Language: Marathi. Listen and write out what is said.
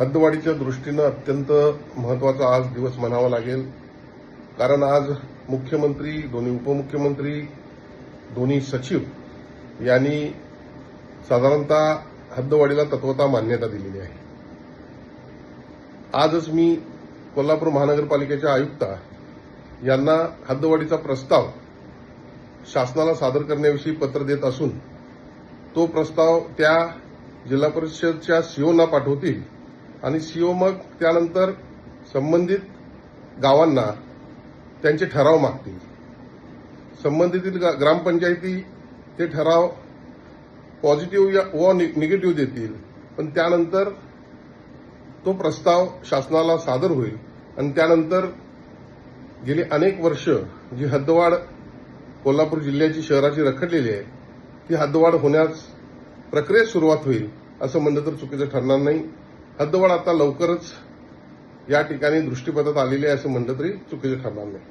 हद्दवाढीच्या दृष्टीनं अत्यंत महत्त्वाचा आज दिवस म्हणावा लागेल. कारण आज मुख्यमंत्री दोन्ही उपमुख्यमंत्री दोन्ही सचिव यांनी साधारणतः हद्दवाढीला तत्वता मान्यता दिलेली आहे. आजच मी कोल्हापूर महानगरपालिकेच्या आयुक्ता यांना हद्दवाढीचा प्रस्ताव शासनाला सादर करण्याविषयी पत्र देत असून तो प्रस्ताव त्या जिल्हा परिषदच्या सीओना पाठवतील आणि सीओ मग त्यानंतर संबंधित गावांना त्यांचे ठराव मागतील. संबंधित गा- ग्रामपंचायती ते ठराव पॉझिटिव्ह या- व नि- निगेटिव्ह देतील. पण त्यानंतर तो प्रस्ताव शासनाला सादर होईल. आणि त्यानंतर गेली अनेक वर्ष जी हद्दवाढ कोल्हापूर जिल्ह्याची शहराची रखडलेली आहे ती हद्दवाढ होण्यास प्रक्रियेत सुरुवात होईल असं म्हणलं तर चुकीचं ठरणार नाही. हद्दवाढ आता लवकरच या ठिकाणी दृष्टीपथात आलेली आहे असं म्हणलं तरी चुकीचं ठरणार नाही.